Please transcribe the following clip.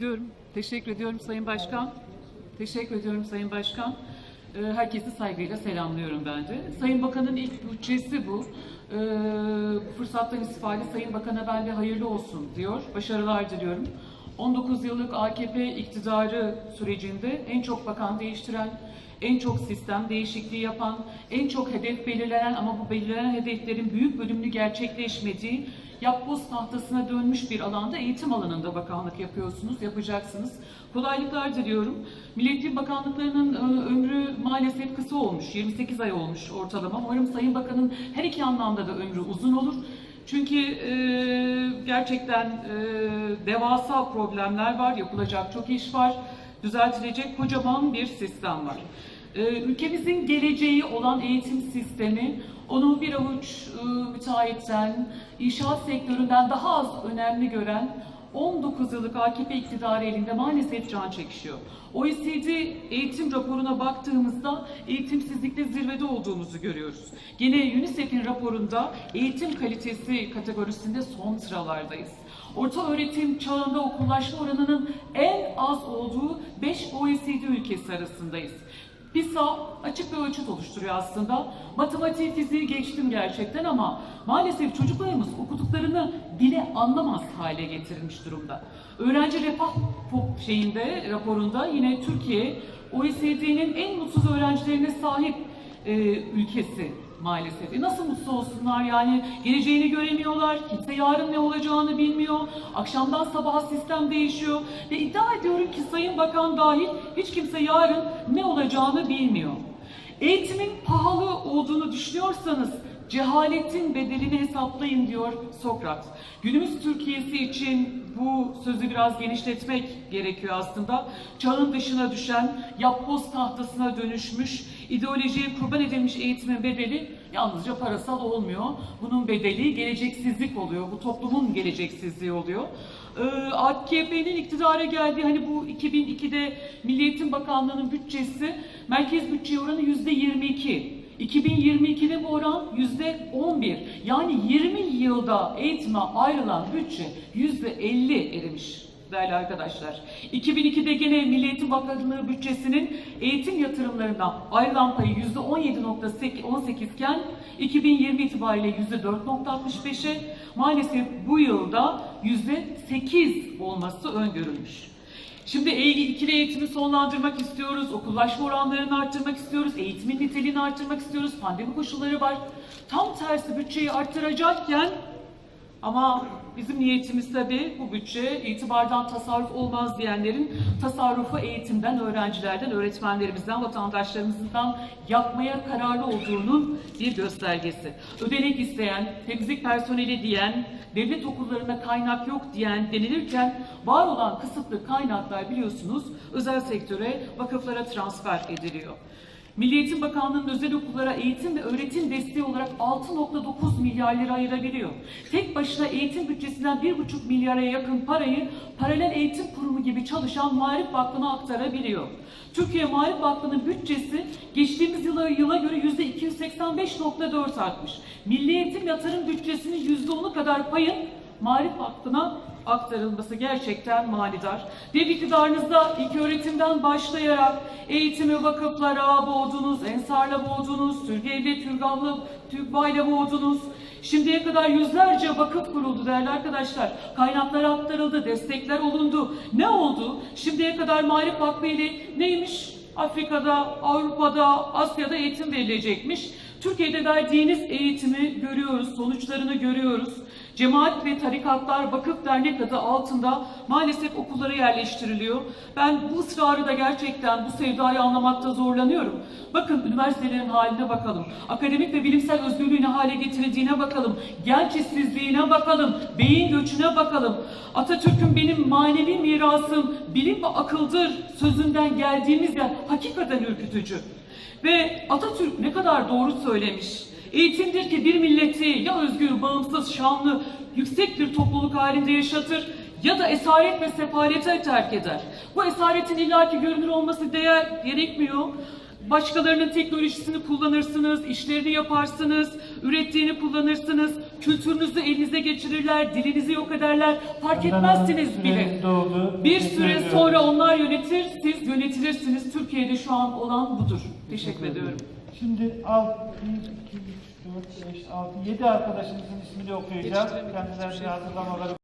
Diyorum. Teşekkür ediyorum Sayın Başkan. Teşekkür ediyorum Sayın Başkan. Ee, Herkesi saygıyla selamlıyorum ben de. Sayın Bakan'ın ilk bütçesi bu. Ee, Bu fırsattan istifade Sayın Bakan'a ben de hayırlı olsun diyor. Başarılar diliyorum. 19 yıllık AKP iktidarı sürecinde en çok bakan değiştiren, en çok sistem değişikliği yapan, en çok hedef belirlenen ama bu belirlenen hedeflerin büyük bölümünü gerçekleşmediği yapboz tahtasına dönmüş bir alanda eğitim alanında bakanlık yapıyorsunuz, yapacaksınız. Kolaylıklar diliyorum. Milli Eğitim Bakanlıklarının e, ömrü maalesef kısa olmuş, 28 ay olmuş ortalama. Umarım Sayın Bakan'ın her iki anlamda da ömrü uzun olur. Çünkü e, gerçekten e, devasa problemler var, yapılacak çok iş var, düzeltilecek kocaman bir sistem var. E, ülkemizin geleceği olan eğitim sistemi onu bir avuç e, müteahhitten, inşaat sektöründen daha az önemli gören 19 yıllık AKP iktidarı elinde maalesef can çekişiyor. OECD eğitim raporuna baktığımızda eğitimsizlikte zirvede olduğumuzu görüyoruz. Yine UNICEF'in raporunda eğitim kalitesi kategorisinde son sıralardayız. Orta öğretim çağında okullaşma oranının en az olduğu 5 OECD ülkesi arasındayız. PISA açık bir ölçüt oluşturuyor aslında. Matematiği, fiziği geçtim gerçekten ama maalesef çocuklarımız okuduklarını bile anlamaz hale getirilmiş durumda. Öğrenci refah şeyinde, raporunda yine Türkiye OECD'nin en mutsuz öğrencilerine sahip e, ülkesi maalesef. E nasıl mutlu olsunlar yani? Geleceğini göremiyorlar, kimse yarın ne olacağını bilmiyor. Akşamdan sabaha sistem değişiyor. Ve iddia ediyorum ki Sayın Bakan dahil hiç kimse yarın ne olacağını bilmiyor. Eğitimin pahalı olduğunu düşünüyorsanız cehaletin bedelini hesaplayın diyor Sokrat. Günümüz Türkiye'si için bu sözü biraz genişletmek gerekiyor aslında. Çağın dışına düşen, yapboz tahtasına dönüşmüş, ideolojiye kurban edilmiş eğitimin bedeli yalnızca parasal olmuyor. Bunun bedeli geleceksizlik oluyor. Bu toplumun geleceksizliği oluyor. Ee, AKP'nin iktidara geldiği hani bu 2002'de Milli Eğitim Bakanlığı'nın bütçesi merkez bütçe oranı yüzde 22. 2022'de bu oran yüzde 11. Yani 20 yılda eğitime ayrılan bütçe yüzde 50 erimiş değerli arkadaşlar. 2002'de gene Milli Eğitim Bakanlığı bütçesinin eğitim yatırımlarından ayrılan payı yüzde 17.18 iken 2020 itibariyle yüzde 4.65'e maalesef bu yılda yüzde 8 olması öngörülmüş. Şimdi ikili eğitimi sonlandırmak istiyoruz, okullaşma oranlarını arttırmak istiyoruz, eğitimin niteliğini arttırmak istiyoruz, pandemi koşulları var. Tam tersi bütçeyi arttıracakken ama bizim niyetimiz tabii bu bütçe itibardan tasarruf olmaz diyenlerin tasarrufu eğitimden, öğrencilerden, öğretmenlerimizden, vatandaşlarımızdan yapmaya kararlı olduğunun bir göstergesi. Ödenek isteyen, temizlik personeli diyen, devlet okullarına kaynak yok diyen denilirken var olan kısıtlı kaynaklar biliyorsunuz özel sektöre, vakıflara transfer ediliyor. Milli Eğitim Bakanlığı'nın özel okullara eğitim ve öğretim desteği olarak 6.9 milyar lira ayırabiliyor. Tek başına eğitim bütçesinden 1.5 milyara yakın parayı paralel eğitim kurumu gibi çalışan Marif Vakfı'na aktarabiliyor. Türkiye Marif Vakfı'nın bütçesi geçtiğimiz yıla, yıla göre %285.4 artmış. Milli Eğitim Yatırım bütçesinin %10'u kadar payın Marif Vakfı'na aktarılması gerçekten manidar. Devlet iktidarınızda ilk öğretimden başlayarak eğitimi vakıflara boğdunuz, ensarla boğdunuz, Türkiye'de Türgavlı, TÜGVA'yla boğdunuz. Şimdiye kadar yüzlerce vakıf kuruldu değerli arkadaşlar. Kaynaklar aktarıldı, destekler olundu. Ne oldu? Şimdiye kadar Marif Vakfı ile neymiş? Afrika'da, Avrupa'da, Asya'da eğitim verilecekmiş. Türkiye'de verdiğiniz eğitimi görüyoruz, sonuçlarını görüyoruz. Cemaat ve tarikatlar vakıf dernek adı altında maalesef okullara yerleştiriliyor. Ben bu ısrarı da gerçekten bu sevdayı anlamakta zorlanıyorum. Bakın üniversitelerin haline bakalım. Akademik ve bilimsel özgürlüğü ne hale getirildiğine bakalım. Genç işsizliğine bakalım. Beyin göçüne bakalım. Atatürk'ün benim manevi mirasım bilim ve akıldır sözünden geldiğimiz yer hakikaten ürkütücü. Ve Atatürk ne kadar doğru söylemiş. Eğitimdir ki bir milleti ya özgür, bağımsız, şanlı, yüksek bir topluluk halinde yaşatır ya da esaret ve sefalete terk eder. Bu esaretin illaki görünür olması değer gerekmiyor. Başkalarının teknolojisini kullanırsınız, işlerini yaparsınız, ürettiğini kullanırsınız, kültürünüzü elinize geçirirler, dilinizi yok ederler, fark etmezsiniz bile. Bir süre sonra onlar yönetir, siz yönetilirsiniz. Türkiye'de şu an olan budur. Teşekkür ediyorum. Şimdi 6, 1, 2, 3, 4, 5, 6, 7 arkadaşımızın ismini okuyacağız. Kendilerine şey hatırlamaları.